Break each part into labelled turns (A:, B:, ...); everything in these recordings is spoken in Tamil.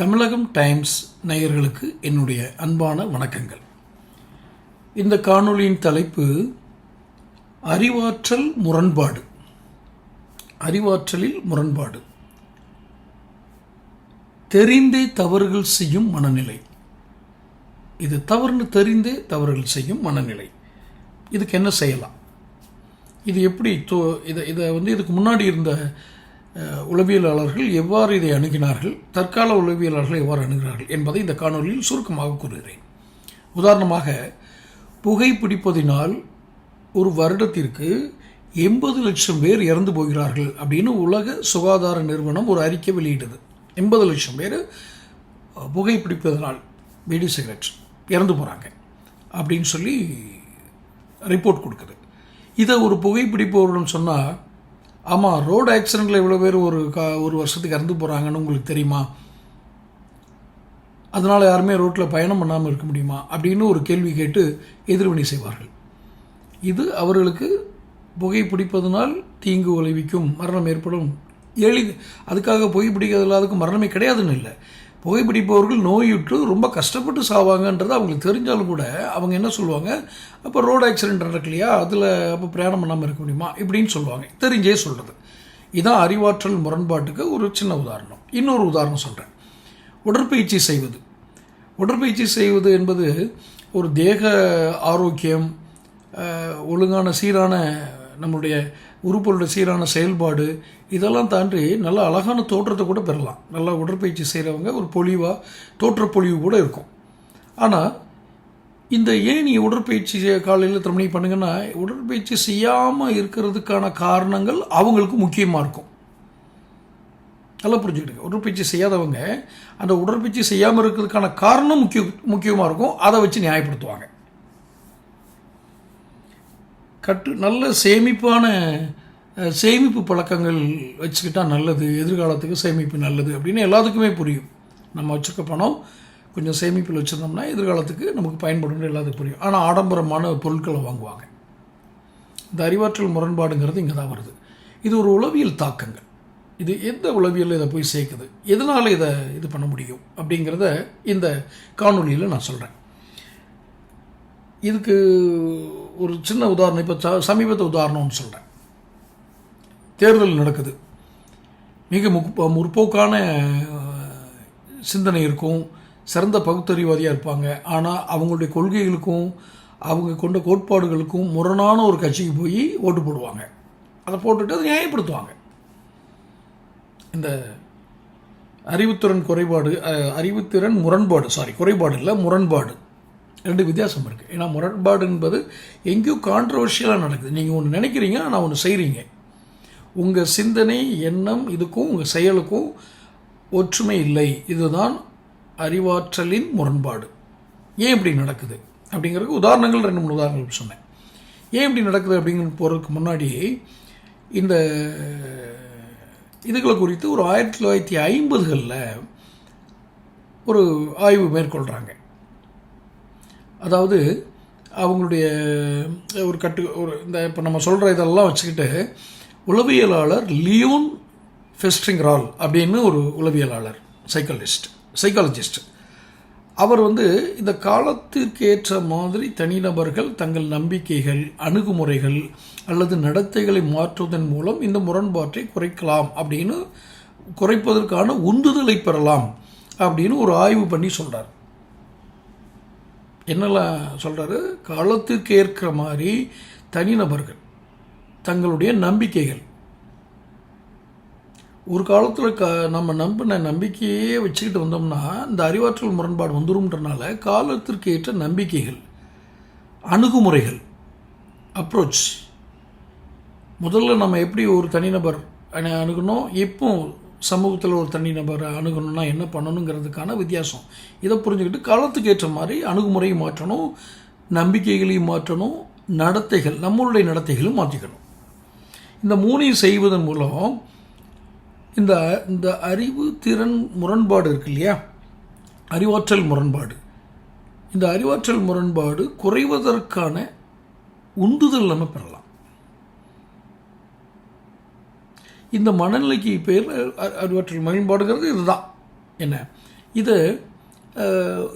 A: தமிழகம் டைம்ஸ் நேயர்களுக்கு என்னுடைய அன்பான வணக்கங்கள். இந்த காணொளியின் தலைப்பு அறிவாற்றல் முரண்பாடு. அறிவாற்றலில் முரண்பாடு. தெரிந்தே தவறுகள் செய்யும் மனநிலை. இது தவறுன்னு தெரிந்தே தவறுகள் செய்யும் மனநிலை. இதுக்கு என்ன செய்யலாம்? இது எப்படி தோ இதை இதை வந்து இதுக்கு முன்னாடி இருந்த உளவியலாளர்கள் எவ்வாறு இதை அணுகினார்கள்? தற்கால உளவியலாளர்கள் எவ்வாறு அணுகிறார்கள் என்பதை இந்த காணொலியில் சுருக்கமாக கூறுகிறேன். உதாரணமாக புகைப்பிடிப்பதினால் ஒரு வருடத்திற்கு எண்பது லட்சம் பேர் இறந்து போகிறார்கள் அப்படின்னு உலக சுகாதார நிறுவனம் ஒரு அறிக்கை வெளியிட்டது. எண்பது லட்சம் பேர் புகைப்பிடிப்பதனால் பீடி சிகரெட் இறந்து போகிறாங்க அப்படின்னு சொல்லி ரிப்போர்ட் கொடுக்குது. இதை ஒரு புகைப்பிடிப்பவரிடம் சொன்னால் ஆமாம் ரோடு ஆக்சிடெண்ட்டில் இவ்வளோ பேர் ஒரு கா ஒரு வருஷத்துக்கு இறந்து போகிறாங்கன்னு உங்களுக்கு தெரியுமா? அதனால் யாருமே ரோட்டில் பயணம் பண்ணாமல் இருக்க முடியுமா? அப்படின்னு ஒரு கேள்வி கேட்டு எதிர்வினை செய்வார்கள். இது அவர்களுக்கு புகை பிடிப்பதனால் தீங்கு விளைவிக்கும் மரணம் ஏற்படும். எளி அதுக்காக புகை புகைப்பிடிக்கிறதுல அதுக்கு மரணமே கிடையாதுன்னு இல்லை. புகைப்பிடிப்பவர்கள் நோயுற்று ரொம்ப கஷ்டப்பட்டு சாவாங்கன்றது அவங்களுக்கு தெரிஞ்சாலும் கூட அவங்க என்ன சொல்லுவாங்க? அப்போ ரோடு ஆக்சிடென்ட் நடக்கலையா? அதில் அப்போ பிரயாணம் பண்ணாமல் இருக்க முடியுமா? இப்படின்னு சொல்லுவாங்க. தெரிஞ்சே சொல்கிறது இதான் அறிவாற்றல் முரண்பாட்டுக்கு ஒரு சின்ன உதாரணம். இன்னொரு உதாரணம் சொல்கிறேன் உடற்பயிற்சி செய்வது. உடற்பயிற்சி செய்வது என்பது ஒரு தேக ஆரோக்கியம் ஒழுங்கான சீரான நம்முடைய உறுப்புகளுடைய சீரான செயல்பாடு இதெல்லாம் தாண்டி நல்ல அழகான தோற்றத்தை கூட பெறலாம். நல்லா உடற்பயிற்சி செய்கிறவங்க ஒரு பொலிவாக தோற்ற பொலிவு கூட இருக்கும். ஆனால் இந்த ஏன் நீ உடற்பயிற்சி காலையில் திருமணி மணிக்கு பண்ணுங்கன்னா உடற்பயிற்சி செய்யாமல் இருக்கிறதுக்கான காரணங்கள் அவங்களுக்கு முக்கியமாக இருக்கும். நல்லா புரிஞ்சுக்கிடுங்க. உடற்பயிற்சி செய்யாதவங்க அந்த உடற்பயிற்சி செய்யாமல் இருக்கிறதுக்கான காரணம் முக்கிய முக்கியமாக இருக்கும். அதை வச்சு நியாயப்படுத்துவாங்க. கட்டு நல்ல சேமிப்பான சேமிப்பு பழக்கங்கள் வச்சுக்கிட்டால் நல்லது எதிர்காலத்துக்கு சேமிப்பு நல்லது அப்படின்னு எல்லாத்துக்குமே புரியும். நம்ம வச்சுருக்க பணம் கொஞ்சம் சேமிப்பில் வச்சுருந்தோம்னா எதிர்காலத்துக்கு நமக்கு பயன்படும் எல்லாத்துக்கும் புரியும். ஆனால் ஆடம்பரமான பொருட்களை வாங்குவாங்க. இந்த அறிவாற்றல் முரண்பாடுங்கிறது இங்கே தான் வருது. இது ஒரு உளவியல் தாக்கங்கள். இது எந்த உளவியல் இதை போய் சேர்க்குது? எதனால் இதை இது பண்ண முடியும்? அப்படிங்கிறத இந்த காணொலியில் நான் சொல்கிறேன் இதுக்கு ஒரு சின்ன உதாரணம் இப்போ ச சமீபத்த உதாரணம்னு சொல்கிறேன் தேர்தல் நடக்குது. மிக முக் முற்போக்கான சிந்தனை இருக்கும். சிறந்த பகுத்தறிவாதியாக இருப்பாங்க. ஆனால் அவங்களுடைய கொள்கைகளுக்கும் அவங்க கொண்ட கோட்பாடுகளுக்கும் முரணான ஒரு கட்சிக்கு போய் ஓட்டு போடுவாங்க. அதை போட்டுட்டு அதை நியாயப்படுத்துவாங்க. இந்த அறிவுத்திறன் குறைபாடு அறிவுத்திறன் முரண்பாடு சாரி குறைபாடு இல்லை முரண்பாடு. ரெண்டு வித்தியாசம் இருக்குது ஏன்னா முரண்பாடு என்பது எங்கேயும் கான்ட்ரவர்ஷியலாக நடக்குது. நீங்கள் ஒன்று நினைக்கிறீங்க ஆனால் ஒன்று செய்கிறீங்க உங்கள் சிந்தனை எண்ணம் இதுக்கும் உங்கள் செயலுக்கும் ஒற்றுமை இல்லை. இதுதான் அறிவாற்றலின் முரண்பாடு. ஏன் இப்படி நடக்குது? அப்படிங்கிறதுக்கு உதாரணங்கள் ரெண்டு மூணு உதாரணங்கள் சொன்னேன். ஏன் இப்படி நடக்குது அப்படிங்கிற போகிறதுக்கு முன்னாடி இந்த இதுகளை குறித்து ஒரு ஆயிரத்தி தொள்ளாயிரத்தி ஐம்பதுகளில் ஒரு ஆய்வு மேற்கொள்கிறாங்க அதாவது அவங்களுடைய ஒரு கட்டு ஒரு இந்த இப்போ நம்ம சொல்கிற இதெல்லாம் வச்சுக்கிட்டு உளவியலாளர் லியோன் ஃபெஸ்ட்ரிங்ரால் அப்படின்னு ஒரு உளவியலாளர் சைக்காலஜிஸ்ட் சைக்காலஜிஸ்ட் அவர் வந்து இந்த காலத்திற்கு ஏற்ற மாதிரி தனிநபர்கள் தங்கள் நம்பிக்கைகள் அணுகுமுறைகள் அல்லது நடத்தைகளை மாற்றுவதன் மூலம் இந்த முரண்பாட்டை குறைக்கலாம் அப்படின்னு குறைப்பதற்கான உந்துதலை பெறலாம் அப்படின்னு ஒரு ஆய்வு பண்ணி சொல்கிறார் என்னெல்லாம் சொல்கிறாரு காலத்துக்கு ஏற்கிற மாதிரி தனிநபர்கள் தங்களுடைய நம்பிக்கைகள். ஒரு காலத்தில் க நம்ம நம்பின நம்பிக்கையே வச்சுக்கிட்டு வந்தோம்னா இந்த அறிவாற்றல் முரண்பாடு வந்துரும்ன்றனால காலத்திற்கு ஏற்ற நம்பிக்கைகள் அணுகுமுறைகள் அப்ரோச் முதல்ல நம்ம எப்படி ஒரு தனிநபர் அணுகணும் இப்போ சமூகத்தில் ஒரு தனிநபரை அணுகணும்னா என்ன பண்ணணுங்கிறதுக்கான வித்தியாசம். இதை புரிஞ்சுக்கிட்டு காலத்துக்கு ஏற்ற மாதிரி அணுகுமுறையும் மாற்றணும் நம்பிக்கைகளையும் மாற்றணும் நடத்தைகள் நம்மளுடைய நடத்தைகளும் மாற்றிக்கணும் இந்த மூணையும் செய்வதன் மூலம் இந்த இந்த அறிவு திறன் முரண்பாடு இருக்கு இல்லையா? அறிவாற்றல் முரண்பாடு. இந்த அறிவாற்றல் முரண்பாடு குறைவதற்கான உந்துதல் நம்ம பெறலாம். இந்த மனநிலைக்கு பேர் அறிவாற்றல் முரண்பாடுங்கிறது இதுதான். என்ன? இது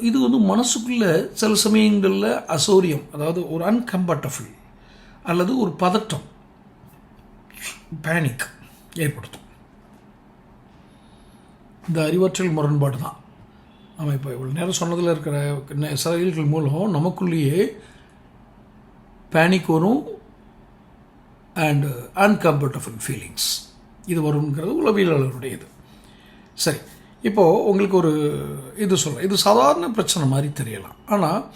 A: இது வந்து மனசுக்குள்ளே சில சமயங்களில் அசௌரியம் அதாவது ஒரு அன்கம்ஃபர்டபுள் அல்லது ஒரு பதட்டம். பேனிக் ஏற்படுத்தும். இந்த அறிவாற்றல் முரண்பாடு தான். நம்ம இப்போ இவ்வளோ நேரம் சொன்னதில் இருக்கிற நெ- செயல்கள் மூலம் நமக்குள்ளேயே பேனிக் வரும் அண்டு அன்கம்ஃபர்டபுள் ஃபீலிங்ஸ் இது வருங்கிறது உளவியலாளருடையது. சரி இப்போது உங்களுக்கு ஒரு இது சொல்ல இது சாதாரண பிரச்சனை மாதிரி தெரியலாம். ஆனால்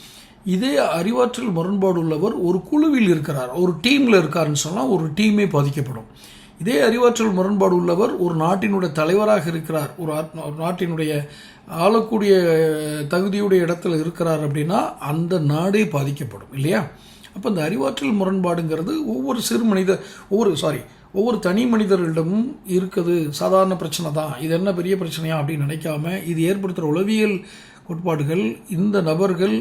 A: இதே அறிவாற்றல் முரண்பாடு உள்ளவர் ஒரு குழுவில் இருக்கிறார் ஒரு டீமில் இருக்காருன்னு சொன்னால் ஒரு டீமே பாதிக்கப்படும். இதே அறிவாற்றல் முரண்பாடு உள்ளவர் ஒரு நாட்டினுடைய தலைவராக இருக்கிறார் ஒரு ஒரு நாட்டினுடைய ஆளக்கூடிய தகுதியுடைய இடத்துல இருக்கிறார் அப்படின்னா அந்த நாடே பாதிக்கப்படும் இல்லையா? அப்போ இந்த அறிவாற்றல் முரண்பாடுங்கிறது ஒவ்வொரு சிறு மனித ஒவ்வொரு சாரி ஒவ்வொரு தனி மனிதர்களிடமும் இருக்குது சாதாரண பிரச்சனை தான். இது என்ன பெரிய பிரச்சனையா அப்படின்னு நினைக்காம இது ஏற்படுத்துகிற உளவியல் கோட்பாடுகள் இந்த நபர்கள்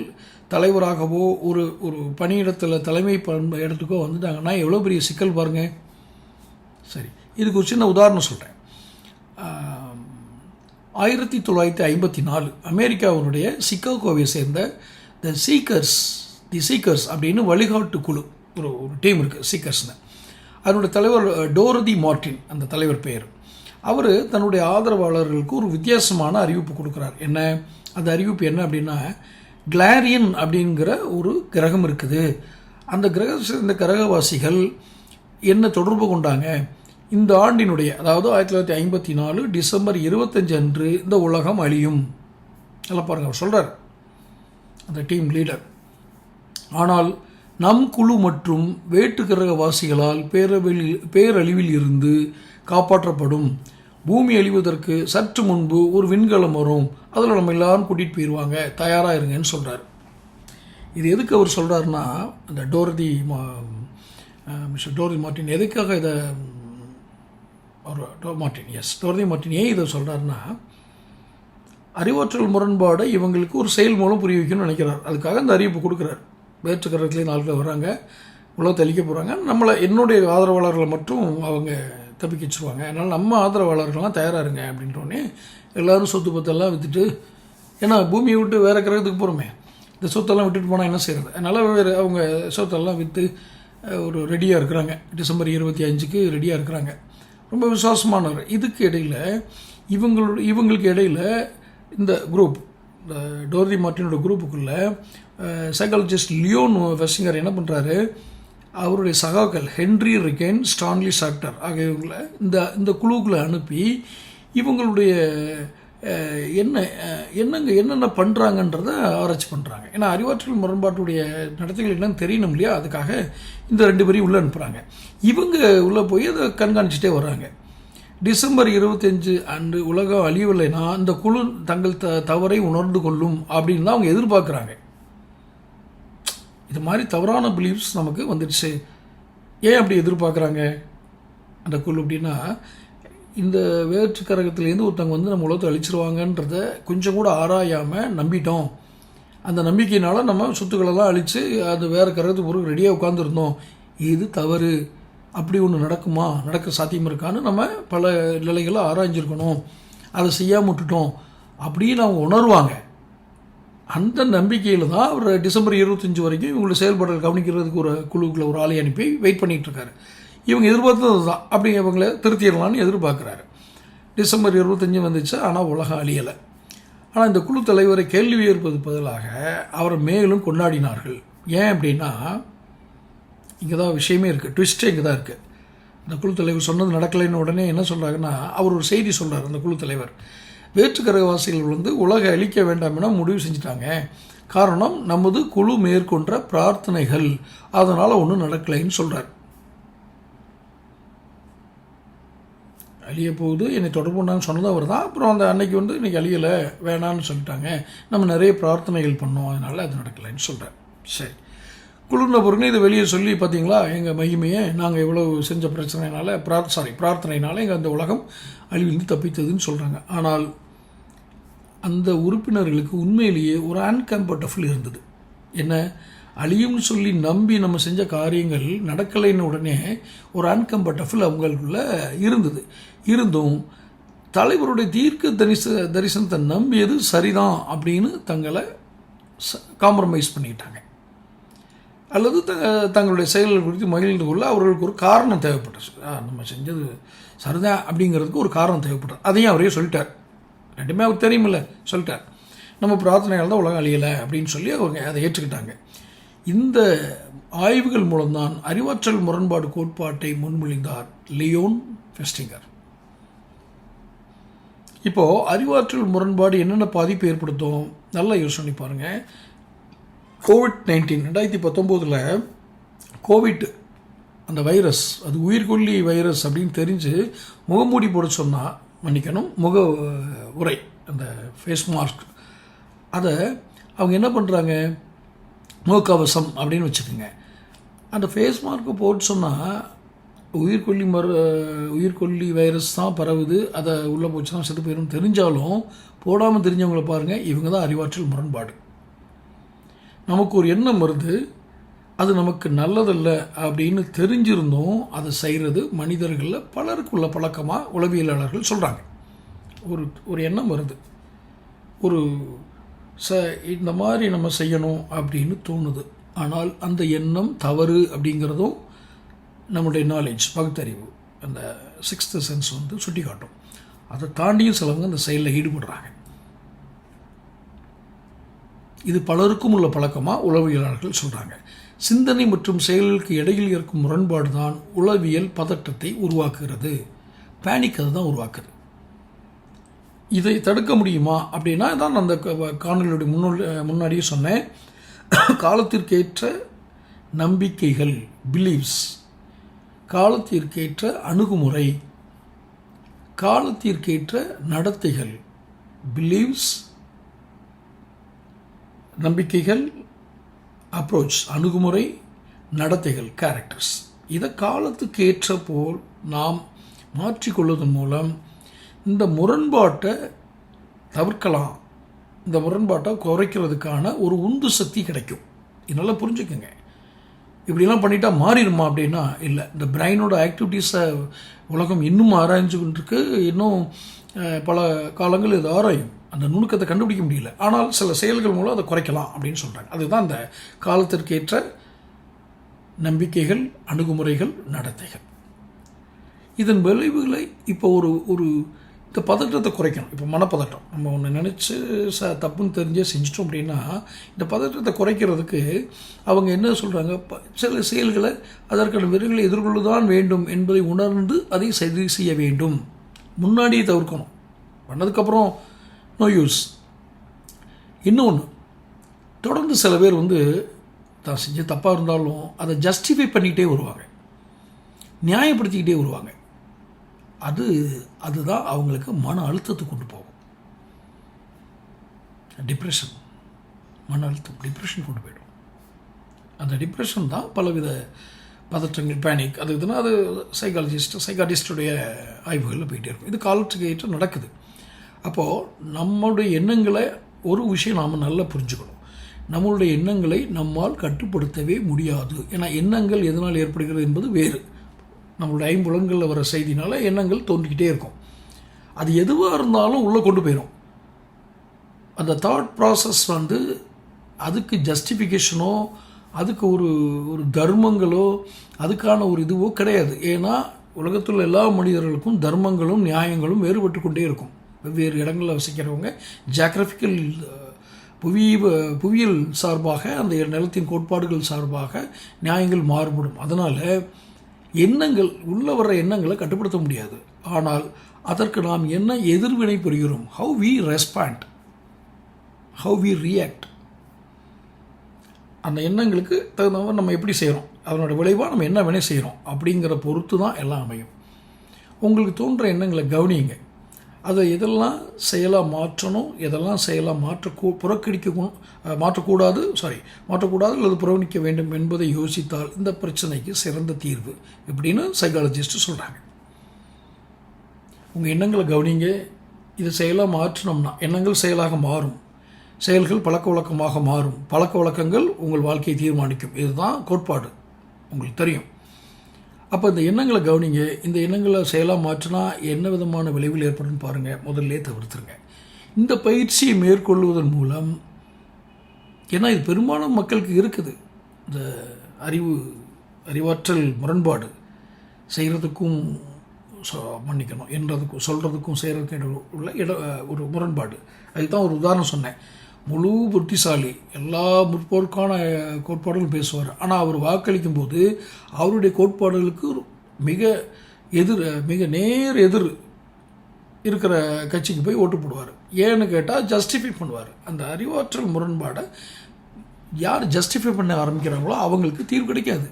A: தலைவராகவோ ஒரு ஒரு பணியிடத்தில் தலைமை பண்பு இடத்துக்கோ வந்துட்டாங்கன்னா எவ்வளோ பெரிய சிக்கல் பாருங்கள் சரி இதுக்கு ஒரு சின்ன உதாரணம் சொல்கிறேன் ஆயிரத்தி தொள்ளாயிரத்தி ஐம்பத்தி நாலு அமெரிக்காவினுடைய சிக்காகோவை சேர்ந்த த சீக்கர்ஸ் தி சீக்கர்ஸ் அப்படின்னு வழிகாட்டு குழு ஒரு ஒரு டீம் இருக்குது சீக்கர்ஸ்னு அதனுடைய தலைவர் டோரதி மார்டின் அந்த தலைவர் பெயர் அவர் தன்னுடைய ஆதரவாளர்களுக்கு ஒரு வித்தியாசமான அறிவிப்பு கொடுக்குறார். என்ன? அந்த அறிவிப்பு என்ன அப்படின்னா கிளாரியன் அப்படிங்கிற ஒரு கிரகம் இருக்குது. அந்த கிரகத்தை சேர்ந்த கிரகவாசிகள் என்ன தொடர்பு கொண்டாங்க? இந்த ஆண்டினுடைய அதாவது ஆயிரத்தி தொள்ளாயிரத்தி ஐம்பத்தி நாலு டிசம்பர் இருபத்தஞ்சு அன்று இந்த உலகம் அழியும். நல்லா பாருங்கள் அவர் சொல்கிறார் அந்த டீம் லீடர். ஆனால் நம் குழு மற்றும் வேற்று கிரகவாசிகளால் பேரவில் பேரழிவில் இருந்து காப்பாற்றப்படும். பூமி அழிவதற்கு சற்று முன்பு ஒரு விண்கலம் வரும். அதில் நம்ம எல்லாரும் கூட்டிகிட்டு போயிடுவாங்க தயாராக இருங்கன்னு சொல்கிறார் இது எதுக்கு அவர் சொல்கிறாருன்னா அந்த டோரதி மா மிஸ்டர் டோரதி மார்ட்டின் எதுக்காக இதை அவர் டோ மார்ட்டின் எஸ் டோரதி மார்ட்டின் ஏன் இதை சொல்கிறாருன்னா அறிவாற்றல் முரண்பாடை இவங்களுக்கு ஒரு செயல் மூலம் புரிய வைக்கணும்னு நினைக்கிறார். அதுக்காக அந்த அறிவிப்பு கொடுக்குறார். வேற்று நாலு நாட்கள் வராங்க. உலகத்தை அழிக்க போகிறாங்க நம்மளை என்னுடைய ஆதரவாளர்களை மட்டும் அவங்க தப்பிக்க வச்சுருவாங்க. அதனால் நம்ம ஆதரவாளர்கள்லாம் தயாராக இருங்க அப்படின்றோடனே எல்லோரும் சொத்து பத்தெல்லாம் விற்றுட்டு ஏன்னா பூமியை விட்டு வேறு கிரகத்துக்கு போகிறோமே இந்த சொத்தெல்லாம் விட்டுட்டு போனால் என்ன செய்கிறது அதனால் வேறு அவங்க சொத்தெல்லாம் விற்று ஒரு ரெடியாக இருக்கிறாங்க. டிசம்பர் இருபத்தி அஞ்சுக்கு ரெடியாக இருக்கிறாங்க. ரொம்ப விசுவாசமானவர். இதுக்கு இடையில் இவங்களோட இவங்களுக்கு இடையில் இந்த குரூப் இந்த டோர்தி மார்ட்டினோட குரூப்புக்குள்ளே சைக்காலஜிஸ்ட் லியோன் வெசிங்கர் என்ன பண்ணுறாரு அவருடைய சகாக்கள் ஹென்ரி ரிகேன் ஸ்டான்லி சாக்டர் ஆகியவங்களை இந்த இந்த குழுவுக்குள்ளே அனுப்பி இவங்களுடைய என்ன என்னங்க என்னென்ன பண்ணுறாங்கன்றத ஆராய்ச்சி பண்ணுறாங்க ஏன்னா அறிவாற்றல் முரண்பாட்டுடைய நடத்தைகள் என்னன்னு தெரியணும் இல்லையா? அதுக்காக இந்த ரெண்டு பேரையும் உள்ளே அனுப்புகிறாங்க இவங்க உள்ளே போய் அதை கண்காணிச்சிட்டே வர்றாங்க. டிசம்பர் இருபத்தஞ்சு அன்று உலகம் அழியவில்லைன்னா அந்த குழு தங்கள் த தவறை உணர்ந்து கொள்ளும் அப்படின்னு தான் அவங்க எதிர்பார்க்குறாங்க. இது மாதிரி தவறான பிலீஃப்ஸ் நமக்கு வந்துடுச்சு. ஏன் அப்படி எதிர்பார்க்குறாங்க? அந்த குழு அப்படின்னா இந்த வேற்று கரகத்துலேருந்து ஒருத்தவங்க வந்து நம்ம உலகத்தை அழிச்சிருவாங்கன்றத கொஞ்சம் கூட ஆராயாமல் நம்பிட்டோம். அந்த நம்பிக்கையினால் நம்ம சொத்துக்களெல்லாம் அழித்து அது வேறு கரகத்துக்கு பொருள் ரெடியாக உட்காந்துருந்தோம் இது தவறு. அப்படி ஒன்று நடக்குமா? நடக்க சாத்தியம் இருக்கான்னு நம்ம பல நிலைகளை ஆராய்ஞ்சிருக்கணும். அதை செய்யாமல் விட்டுட்டோம். அப்படின்னு அவங்க உணர்வாங்க. அந்த நம்பிக்கையில் தான் அவர் டிசம்பர் இருபத்தஞ்சி வரைக்கும் இவங்களை செயல்பாடுகள் கவனிக்கிறதுக்கு ஒரு குழுவுக்குள்ள ஒரு ஆளை அனுப்பி வெயிட் பண்ணிகிட்ருக்காரு இவங்க எதிர்பார்த்தது தான். அப்படி இவங்களை திருத்திடலான்னு எதிர்பார்க்குறாரு. டிசம்பர் இருபத்தஞ்சு வந்துச்சு ஆனால் உலகம் அழியலை. ஆனால் இந்த குழு தலைவரை கேள்வி ஏற்பது பதிலாக அவரை மேலும் கொண்டாடினார்கள். ஏன் அப்படின்னா இங்கே தான் விஷயமே இருக்குது ட்விஸ்ட்டே இங்கே தான் இருக்குது இந்த குழு தலைவர் சொன்னது நடக்கலைன்னு உடனே என்ன சொல்கிறாங்கன்னா அவர் ஒரு செய்தி சொல்கிறார் அந்த குழு தலைவர். வேற்றுக்கரகவாசிகள் வந்து உலக அழிக்க வேண்டாம் என முடிவு செஞ்சிட்டாங்க. காரணம் நமது குழு மேற்கொண்ட பிரார்த்தனைகள். அதனால் ஒன்றும் நடக்கலைன்னு சொல்கிறார் அழிய போகுது என்னை தொடர்பு பண்ணான்னு சொன்னது அவர் தான் அப்புறம் அந்த அன்னைக்கு வந்து இன்றைக்கி அழியலை வேணான்னு சொல்லிட்டாங்க. நம்ம நிறைய பிரார்த்தனைகள் பண்ணோம் அதனால் அது நடக்கலைன்னு சொல்கிறார் சரி. குளிர்ந்த பிறகு இதை வெளியே சொல்லி பார்த்தீங்களா எங்கள் மகிமையை நாங்கள் எவ்வளோ செஞ்ச பிரச்சனைனால பிரார்த் சாரி பிரார்த்தனைனால எங்கள் அந்த உலகம் அழிவிலிருந்து தப்பித்ததுன்னு சொல்கிறாங்க ஆனால் அந்த உறுப்பினர்களுக்கு உண்மையிலேயே ஒரு அன்கம்ஃபர்டபுள் இருந்தது. என்ன? அழியும்னு சொல்லி நம்பி நம்ம செஞ்ச காரியங்கள் நடக்கலைன்னு உடனே ஒரு அன்கம்ஃபர்டபுள் அவங்களுக்குள்ள இருந்தது. இருந்தும் தலைவருடைய தீர்க்க தரிச தரிசனத்தை நம்பியது சரிதான் அப்படின்னு தங்களை காம்ப்ரமைஸ் பண்ணிக்கிட்டாங்க அல்லது த தங்களுடைய செயல்கள் குறித்து மகிழ்ந்து கொள்ள அவர்களுக்கு ஒரு காரணம் தேவைப்பட்டுச்சு ஆ, நம்ம செஞ்சது சரிதான் அப்படிங்கிறதுக்கு ஒரு காரணம் தேவைப்பட்டது. அதையும் அவரே சொல்லிட்டார். ரெண்டுமே அவருக்கு தெரியுமில்ல சொல்லிட்டார். நம்ம பிரார்த்தனைகள் தான் உலகம் அழியலை அப்படின்னு சொல்லி அவங்க அதை ஏற்றுக்கிட்டாங்க. இந்த ஆய்வுகள் மூலம்தான் அறிவாற்றல் முரண்பாடு கோட்பாட்டை முன்மொழிந்தார் லியோன் ஃபெஸ்டிங்கர் இப்போது அறிவாற்றல் முரண்பாடு என்னென்ன பாதிப்பு ஏற்படுத்தும்? நல்லா யோசனை பண்ணி பாருங்கள் கோவிட் நைன்டீன் ரெண்டாயிரத்தி பத்தொம்போதில் கோவிட் அந்த வைரஸ் அது உயிர்கொல்லி வைரஸ் அப்படின்னு தெரிஞ்சு முகமூடி போட சொன்னால் மன்னிக்கணும். முக உரை அந்த ஃபேஸ் மாஸ்க் அதை அவங்க என்ன பண்ணுறாங்க முகக்கவசம் அப்படின்னு வச்சுக்கோங்க. அந்த ஃபேஸ் மார்க்கை போட்டு சொன்னால் உயிர்கொல்லி மரு உயிர்கொல்லி வைரஸ் தான் பரவுது. அதை உள்ளே போச்சுன்னா செத்து போயிடும் தெரிஞ்சாலும் போடாமல் தெரிஞ்சவங்களை பாருங்கள் இவங்க தான் அறிவாற்றல் முரண்பாடு. நமக்கு ஒரு எண்ணம் வருது. அது நமக்கு நல்லதல்ல அப்படின்னு தெரிஞ்சிருந்தும் அதை செய்கிறது மனிதர்களில் பலருக்குள்ள பழக்கமாக உளவியலாளர்கள் சொல்கிறாங்க ஒரு ஒரு எண்ணம் வருது. ஒரு ச இந்த மாதிரி நம்ம செய்யணும் அப்படின்னு தோணுது. ஆனால் அந்த எண்ணம் தவறு அப்படிங்கிறதும் நம்முடைய நாலேஜ் பகுத்தறிவு அந்த சிக்ஸ்த்து சென்ஸ் வந்து சுட்டி காட்டும் அதை தாண்டியும் சிலவங்க அந்த செயலில் ஈடுபடுறாங்க. இது பலருக்கும் உள்ள பழக்கமாக உளவியலாளர்கள் சொல்கிறாங்க சிந்தனை மற்றும் செயல்களுக்கு இடையில் இருக்கும் முரண்பாடு தான் உளவியல் பதட்டத்தை உருவாக்குகிறது. பேனிக் அதை தான் உருவாக்குது. இதை தடுக்க முடியுமா? அப்படின்னா தான் அந்த க- காணொளியுடைய முன்னாடியே சொன்னேன். காலத்திற்கேற்ற நம்பிக்கைகள் பிலீவ்ஸ் காலத்திற்கேற்ற அணுகுமுறை. காலத்திற்கேற்ற நடத்தைகள் பிலீவ்ஸ் நம்பிக்கைகள் அப்ரோச் அணுகுமுறை நடத்தைகள் கேரக்டர்ஸ் இதை காலத்துக்கு ஏற்ற போல் நாம் மாற்றிக்கொள்வதன் மூலம் இந்த முரண்பாட்டை தவிர்க்கலாம். இந்த முரண்பாட்டை குறைக்கிறதுக்கான ஒரு உந்து சக்தி கிடைக்கும். இதனால் புரிஞ்சுக்கோங்க. இப்படிலாம் பண்ணிட்டா மாறிடுமா அப்படின்னா இல்லை. இந்த பிரெயினோட ஆக்டிவிட்டீஸை உலகம் இன்னும் ஆராய்ஞ்சு கொண்டிருக்கு. இன்னும் பல காலங்கள் இது ஆராயும். அந்த நுணுக்கத்தை கண்டுபிடிக்க முடியல. ஆனால் சில செயல்கள் மூலம் அதை குறைக்கலாம் அப்படின்னு சொல்கிறாங்க அதுதான் அந்த காலத்திற்கேற்ற நம்பிக்கைகள் அணுகுமுறைகள் நடத்தைகள். இதன் விளைவுகளை இப்போ ஒரு ஒரு இந்த பதட்டத்தை குறைக்கணும். இப்போ மனப்பதட்டம் நம்ம ஒன்று நினச்சி ச தப்புன்னு தெரிஞ்சே செஞ்சிட்டோம் அப்படின்னா இந்த பதட்டத்தை குறைக்கிறதுக்கு அவங்க என்ன சொல்கிறாங்க சில செயல்களை அதற்கான விரைவுகளை எதிர்கொள்ளதான் வேண்டும் என்பதை உணர்ந்து அதை சரி செய்ய வேண்டும். முன்னாடியே தவிர்க்கணும். பண்ணதுக்கப்புறம் நோ யூஸ் இன்னொன்று தொடர்ந்து சில பேர் வந்து தான் செஞ்ச தப்பாக இருந்தாலும் அதை ஜஸ்டிஃபை பண்ணிக்கிட்டே வருவாங்க. நியாயப்படுத்திக்கிட்டே வருவாங்க. அது அதுதான் அவங்களுக்கு மன அழுத்தத்தை கொண்டு போகும். டிப்ரெஷன் மன அழுத்தம் டிப்ரெஷன் கொண்டு போயிடும். அந்த டிப்ரெஷன் தான் பலவித பதற்றங்கள் பேனிக் அது இதுனா அது சைக்காலஜிஸ்ட் சைக்காட்டிஸ்டுடைய ஆய்வுகளில் போயிட்டே இருக்கும். இது காலத்துக்கு ஏற்ற நடக்குது. அப்போது நம்மளுடைய எண்ணங்களை ஒரு விஷயம் நாம் நல்லா புரிஞ்சுக்கணும். நம்மளுடைய எண்ணங்களை நம்மால் கட்டுப்படுத்தவே முடியாது. ஏன்னா எண்ணங்கள் எதனால் ஏற்படுகிறது என்பது வேறு. நம்மளுடைய ஐம்புலங்களில் வர செய்தினால எண்ணங்கள் தோன்றிக்கிட்டே இருக்கும். அது எதுவாக இருந்தாலும் உள்ளே கொண்டு போயிடும் அந்த தாட் ப்ராசஸ் வந்து அதுக்கு ஜஸ்டிஃபிகேஷனோ அதுக்கு ஒரு ஒரு தர்மங்களோ அதுக்கான ஒரு இதுவோ கிடையாது. ஏன்னா உலகத்தில் எல்லா மனிதர்களுக்கும் தர்மங்களும் நியாயங்களும் வேறுபட்டு கொண்டே இருக்கும். வெவ்வேறு இடங்களில் வசிக்கிறவங்க ஜாக்ரஃபிக்கல் புவி புவியியல் சார்பாக அந்த நிலத்தின் கோட்பாடுகள் சார்பாக நியாயங்கள் மாறுபடும். அதனால் எண்ணங்கள் உள்ள வர்ற எண்ணங்களை கட்டுப்படுத்த முடியாது. ஆனால் அதற்கு நாம் என்ன எதிர்வினை புரிகிறோம்? How we respond how we react அந்த எண்ணங்களுக்கு தகுந்த மாதிரி நம்ம எப்படி செய்கிறோம்? அதனோட விளைவாக நம்ம என்ன வேணால் செய்கிறோம்? அப்படிங்கிற பொறுத்து தான் எல்லாம் அமையும். உங்களுக்கு தோன்ற எண்ணங்களை கவனியுங்க. அதை எதெல்லாம் செயலாக மாற்றணும் எதெல்லாம் செயலாக மாற்றக்கூ புறக்கணிக்கணும் மாற்றக்கூடாது சாரி மாற்றக்கூடாது அல்லது புறக்கணிக்க வேண்டும் என்பதை யோசித்தால் இந்த பிரச்சனைக்கு சிறந்த தீர்வு இப்படின்னு சைக்காலஜிஸ்ட் சொல்கிறாங்க உங்கள் எண்ணங்களை கவனிங்க. இது செயலாக மாற்றினோம்னா எண்ணங்கள் செயலாக மாறும். செயல்கள் பழக்க வழக்கமாக மாறும். பழக்க வழக்கங்கள் உங்கள் வாழ்க்கையை தீர்மானிக்கும். இதுதான் கோட்பாடு. உங்களுக்கு தெரியும். அப்போ இந்த எண்ணங்களை கவனிங்க. இந்த எண்ணங்களை செயலாக மாற்றினா என்ன விதமான விளைவில் ஏற்படும் பாருங்கள் முதல்ல தவிர்த்துருங்க. இந்த பயிற்சியை மேற்கொள்வதன் மூலம் ஏன்னா இது பெரும்பாலும் மக்களுக்கு இருக்குது. இந்த அறிவு அறிவாற்றல் முரண்பாடு செய்கிறதுக்கும் சொ- மன்னிக்கணும். என்றதுக்கும் சொல்கிறதுக்கும் செய்கிறதுக்கும் உள்ள இட ஒரு முரண்பாடு. அதுதான் ஒரு உதாரணம் சொன்னேன். முழு புத்திசாலி. எல்லா முற்போருக்கான கோட்பாடுகளும் பேசுவார். ஆனால் அவர் வாக்களிக்கும் போது அவருடைய கோட்பாடுகளுக்கு மிக எதிர் மிக நேர் எதிர் இருக்கிற கட்சிக்கு போய் ஓட்டு போடுவார். ஏன்னு கேட்டால் ஜஸ்டிஃபை பண்ணுவார். அந்த அறிவாற்றல் முரண்பாடை யார் ஜஸ்டிஃபை பண்ண ஆரம்பிக்கிறாங்களோ அவங்களுக்கு தீர்வு கிடைக்காது.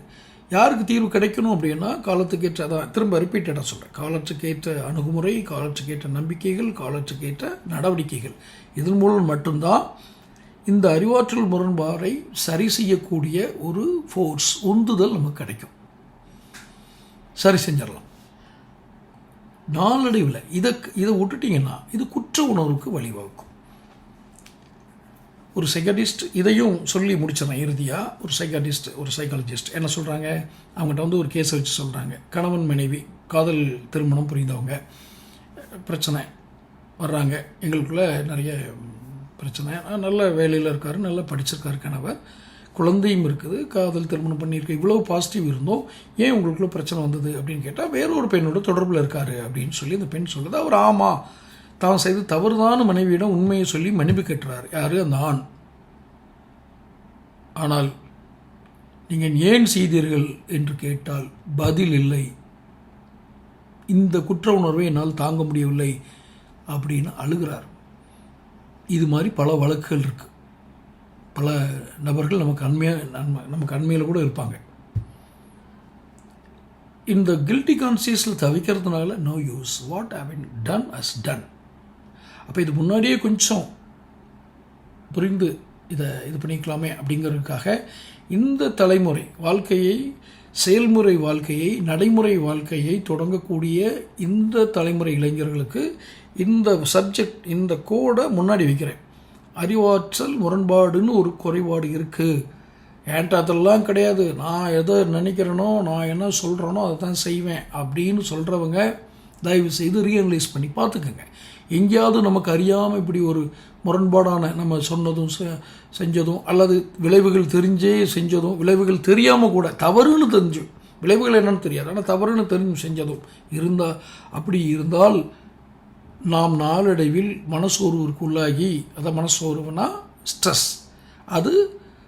A: யாருக்கு தீர்வு கிடைக்கணும் அப்படின்னா காலத்துக்கேற்ற அதான் திரும்ப ரிப்பீட்டடாக சொல்கிறேன் காலத்துக்கேற்ற அணுகுமுறை காலத்துக்கேற்ற நம்பிக்கைகள் காலத்துக்கேற்ற நடவடிக்கைகள். இதன் மூலம் மட்டும்தான் இந்த அறிவாற்றல் முரண்பாடை சரி செய்யக்கூடிய ஒரு ஃபோர்ஸ் உந்துதல் நமக்கு கிடைக்கும். சரி செஞ்சிடலாம். நாளடைவில் இதை இதை விட்டுட்டிங்கன்னா இது குற்ற உணர்வுக்கு வழிவகுக்கும். ஒரு சைக்காட்டிஸ்ட் இதையும் சொல்லி முடிச்சிடறேன் இறுதியாக ஒரு சைக்காட்டிஸ்ட் ஒரு சைக்காலஜிஸ்ட் என்ன சொல்கிறாங்க அவங்ககிட்ட வந்து ஒரு கேஸை வச்சு சொல்கிறாங்க கணவன் மனைவி காதல் திருமணம் புரிந்தவங்க. பிரச்சனை. வர்றாங்க. எங்களுக்குள்ள நிறைய பிரச்சனை. நல்ல வேலையில் இருக்கார் நல்லா படிச்சிருக்காரு கணவர். குழந்தையும் இருக்குது. காதல் திருமணம் பண்ணியிருக்கு. இவ்வளோ பாசிட்டிவ் இருந்தோம். ஏன் உங்களுக்குள்ள பிரச்சனை வந்தது அப்படின்னு கேட்டால் வேற ஒரு பெண்ணோட தொடர்பில் இருக்காரு அப்படின்னு சொல்லி அந்த பெண் சொல்லுது. அவர் ஆமாம் தான் செய்து தவறுதான மனைவியிடம் உண்மையை சொல்லி மன்னிப்பு கேட்டுறார் யாரு? அந்த ஆண். ஆனால் நீங்கள் ஏன் செய்தீர்கள் என்று கேட்டால் பதில் இல்லை. இந்த குற்ற உணர்வை என்னால் தாங்க முடியவில்லை அப்படின்னு அழுகிறார். இது மாதிரி பல வழக்குகள் இருக்குது பல நபர்கள் நமக்கு அண்மையாக நமக்கு அண்மையில் கூட இருப்பாங்க. இந்த கில்ட்டி கான்சியஸில் தவிக்கிறதுனால no use what haven done as done அப்போ இது முன்னாடியே கொஞ்சம் புரிந்து இதை இது பண்ணிக்கலாமே அப்படிங்கிறதுக்காக இந்த தலைமுறை வாழ்க்கையை செயல்முறை வாழ்க்கையை நடைமுறை வாழ்க்கையை தொடங்கக்கூடிய இந்த தலைமுறை இளைஞர்களுக்கு இந்த சப்ஜெக்ட் இந்த கோடை முன்னாடி வைக்கிறேன். அறிவாற்றல் முரண்பாடுன்னு ஒரு குறைபாடு இருக்குது என்கிட்ட அதெல்லாம் கிடையாது. நான் எதை நினைக்கிறேனோ நான் என்ன சொல்கிறேனோ அதை தான் செய்வேன் அப்படின்னு சொல்கிறவங்க தயவு செய்து ரீஅனலைஸ் பண்ணி பார்த்துக்கோங்க. எங்கேயாவது நமக்கு அறியாமல் இப்படி ஒரு முரண்பாடான நம்ம சொன்னதும் செ- செஞ்சதும் அல்லது விளைவுகள் தெரிஞ்சே செஞ்சதும் விளைவுகள் தெரியாமல் கூட தவறுன்னு தெரிஞ்சு விளைவுகள் என்னன்னு தெரியாது ஆனால் தவறுன்னு தெரிஞ்சு செஞ்சதும் இருந்தால் அப்படி இருந்தால் நாம் நாளடைவில் மனசோர்வுக்கு உள்ளாகி அதை மனசோர்வுனா ஸ்ட்ரெஸ் அது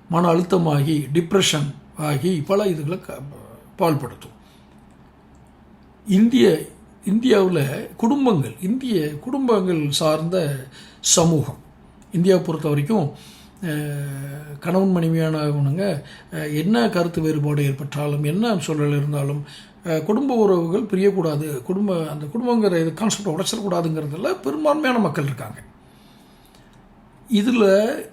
A: மன அழுத்தமாகி டிப்ரெஷன் ஆகி பல இதுகளை க- பால்படுத்தும். இந்திய இந்தியாவில் குடும்பங்கள் இந்திய குடும்பங்கள் சார்ந்த சமூகம். இந்தியாவை பொறுத்த வரைக்கும் கணவன் மனைவியானவனுங்க என்ன கருத்து வேறுபாடு ஏற்பட்டாலும் என்ன சூழல் இருந்தாலும் குடும்ப உறவுகள் பிரியக்கூடாது. குடும்ப அந்த குடும்பங்கிற இது கான்செப்டை உடைச்சிடக்கூடாதுங்கிறதுல பெரும்பான்மையான மக்கள் இருக்காங்க. இதில்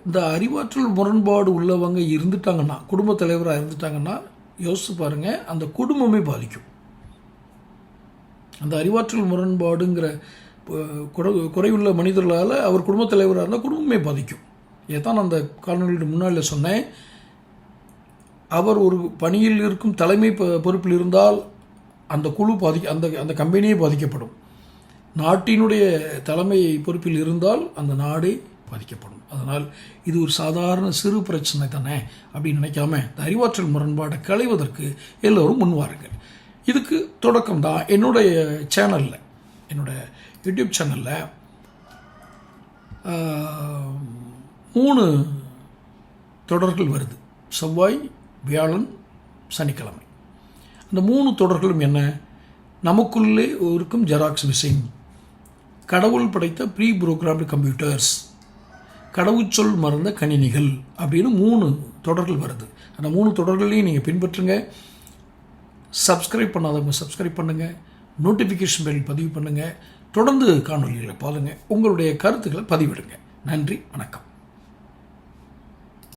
A: இந்த அறிவாற்றல் முரண்பாடு உள்ளவங்க இருந்துட்டாங்கன்னா குடும்ப தலைவராக இருந்துட்டாங்கன்னா யோசித்து பாருங்கள் அந்த குடும்பமே பாதிக்கும். அந்த அறிவாற்றல் முரண்பாடுங்கிற குறை குறையுள்ள மனிதர்களால் அவர் குடும்பத் தலைவராக இருந்தால் குடும்பமே பாதிக்கும். ஏதான் அந்த காலநிலையோட முன்னாடியில் சொன்னேன். அவர் ஒரு பணியில் இருக்கும் தலைமை பொறுப்பில் இருந்தால் அந்த குழு பாதி அந்த அந்த கம்பெனியே பாதிக்கப்படும். நாட்டினுடைய தலைமை பொறுப்பில் இருந்தால் அந்த நாடே பாதிக்கப்படும். அதனால் இது ஒரு சாதாரண சிறு பிரச்சனை தானே அப்படின்னு நினைக்காம இந்த அறிவாற்றல் முரண்பாடை களைவதற்கு எல்லோரும் முன்வாருங்கள் இதுக்கு தொடக்கம் தான் என்னுடைய சேனலில் என்னோட யூடியூப் சேனலில் மூணு தொடர்கள் வருது. செவ்வாய் வியாழன் சனிக்கிழமை. அந்த மூணு தொடர்களும் என்ன? நமக்குள்ளே இருக்கும் ஜெராக்ஸ் மிஷின் கடவுள் படைத்த ப்ரீ ப்ரோக்ராம்டு கம்ப்யூட்டர்ஸ். கடவுச்சொல் மறந்த கணினிகள் அப்படின்னு மூணு தொடர்கள் வருது. அந்த மூணு தொடர்களையும் நீங்கள் பின்பற்றுங்க. சப்ஸ்கிரைப் பண்ணாதவங்க சப்ஸ்கிரைப் பண்ணுங்கள் நோட்டிஃபிகேஷன் பெல் பதிவு பண்ணுங்கள் தொடர்ந்து காணொலிகளை பாருங்கள் உங்களுடைய கருத்துக்களை பதிவிடுங்க. நன்றி வணக்கம்.